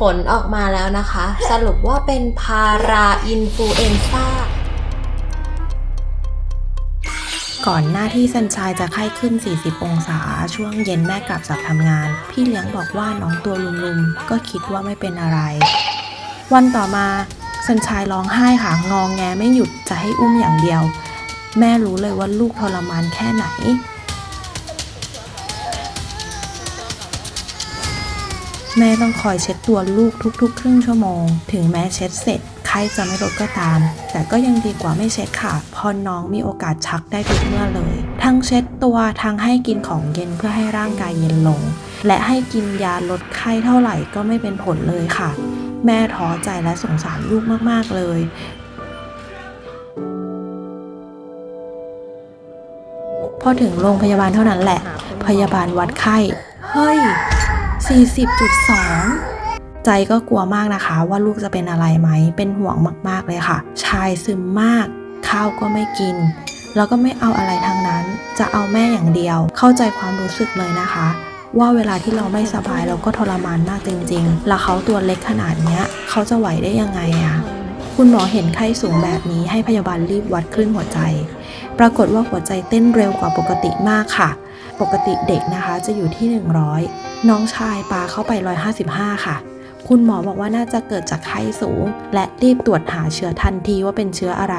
ผลออกมาแล้วนะคะ สรุปว่าเป็นพาราอินฟลูเอนซ่าก่อนหน้าที่สันชายจะไข้ขึ้น 40 องศา ช่วงเย็นแม่กลับจากทำงาน พี่เลี้ยงบอกว่าน้องตัวลุมๆ ก็คิดว่าไม่เป็นอะไร วันต่อมาสันชายร้องไห้ค่ะ งองแงไม่หยุดจะให้อุ้มอย่างเดียว แม่รู้เลยว่าลูกทรมานแค่ไหน แม่ต้องคอยเช็ดตัวลูกทุกๆ ครึ่งชั่วโมง ถึงแม้เช็ดเสร็จไข้จะไม่ลดก็ตาม แต่ก็ยังดีกว่าไม่เช็ดค่ะพรน้องมีโอกาสชักได้ทุกเมื่อเลย ทั้งเช็ดตัวทั้งให้กินของเย็นเพื่อให้ร่างกายเย็นลง และให้กินยาลดไข้เท่าไหร่ก็ไม่เป็นผลเลยค่ะ แม่ท้อใจและสงสารลูกมากๆเลยพอถึงโรงพยาบาลเท่านั้นแหละ พยาบาลวัดไข้ เฮ้ย 40.2 ใจก็กลัวมากนะคะ ว่าลูกจะเป็นอะไรไหม เป็นห่วงมากๆเลยค่ะ ชายซึมมาก ข้าวก็ไม่กิน แล้วก็ไม่เอาอะไรทางนั้น จะเอาแม่อย่างเดียว เข้าใจความรู้สึกเลยนะคะ ว่าเวลาที่เราไม่สบายเราก็ทรมานมากจริงๆ แล้วเขาตัวเล็กขนาดเนี้ย เขาจะไหวได้ยังไงอะคุณหมอเห็นไข้สูงแบบนี้ให้พยาบาลรีบวัดคลื่นหัวใจ ปรากฏว่าหัวใจเต้นเร็วกว่าปกติมากค่ะ ปกติเด็กนะคะจะอยู่ที่ 100 น้องชายปาเข้าไป 155 ค่ะ คุณหมอบอกว่าน่าจะเกิดจากไข้สูง และรีบตรวจหาเชื้อทันทีว่าเป็นเชื้ออะไร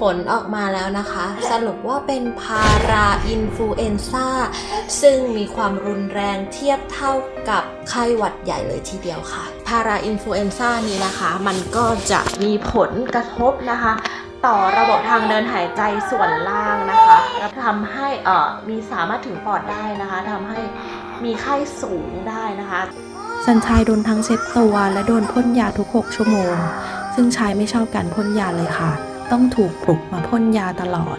ผลออกมาแล้วนะคะ สรุปว่าเป็นพาราอินฟลูเอนซ่าซึ่งมีความรุนแรงเทียบเท่ากับไข้หวัดใหญ่เลยทีเดียวค่ะ พาราอินฟลูเอนซ่านี้นะคะ มันก็จะมีผลกระทบนะคะ ต่อระบบทางเดินหายใจส่วนล่างนะคะแล้วทำให้เอ่อมีสามารถถึงปอดได้นะคะทำให้มีไข้สูงได้นะคะสันชายโดนทั้งเช็ดตัวและโดนพ่นยาทุก 6 ชั่วโมง ซึ่งชายไม่ชอบการพ่นยาเลยค่ะ ต้องถูกปลุกมาพ่นยาตลอด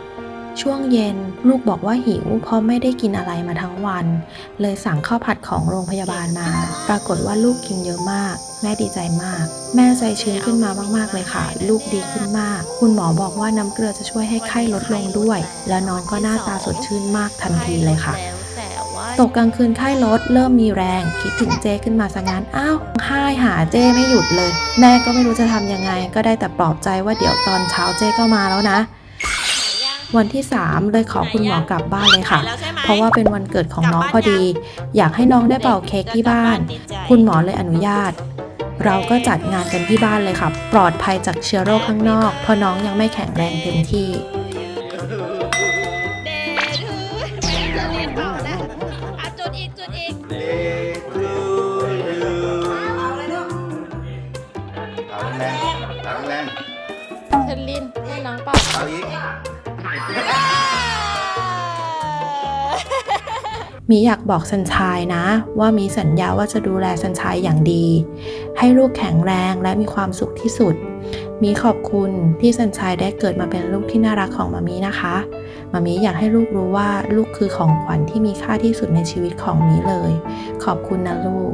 ช่วงเย็นลูกบอกว่าหิวเพราะไม่ได้กินอะไรมาทั้งวัน เลยสั่งข้าวผัดของโรงพยาบาลมา ปรากฏว่าลูกกินเยอะมาก แม่ดีใจมาก แม่ใจชื้นขึ้นมามากๆเลยค่ะ ลูกดีขึ้นมาก คุณหมอบอกว่าน้ำเกลือจะช่วยให้ไข้ลดลงด้วย แล้วนองก็หน้าตาสดชื่นมากทันทีเลยค่ะ ตกกลางคืนไข้ลดเริ่มมีแรง คิดถึงเจ้ขึ้นมาสังงานอ้าวห้ายหาเจ้ไม่หยุดเลย แม่ก็ไม่รู้จะทำยังไง ก็ได้แต่ปลอบใจว่าเดี๋ยวตอนเช้าเจ้ก็มาแล้วนะวันที่ 3 เลยขอคุณหมอกลับบ้านเลยค่ะ เพราะว่าเป็นวันเกิดของน้องพอดี อยากให้น้องได้เป่าเค้กที่บ้าน คุณหมอเลยอนุญาต เราก็จัดงานกันที่บ้านเลยค่ะ ปลอดภัยจากเชื้อโรคข้างนอก เพราะน้องยังไม่แข็งแรงเต็มที่ นลินให้น้องเป่าๆเอาอีกมีอยากบอกสัญชายนะ ว่ามีสัญญาว่าจะดูแลสัญชายอย่างดี ให้ลูกแข็งแรงและมีความสุขที่สุด มีขอบคุณที่สัญชายได้เกิดมาเป็นลูกที่น่ารักของมามีนะคะมามีอยากให้ลูกรู้ว่าลูกคือของขวัญที่มีค่าที่สุดในชีวิตของมีเลย ขอบคุณนะลูก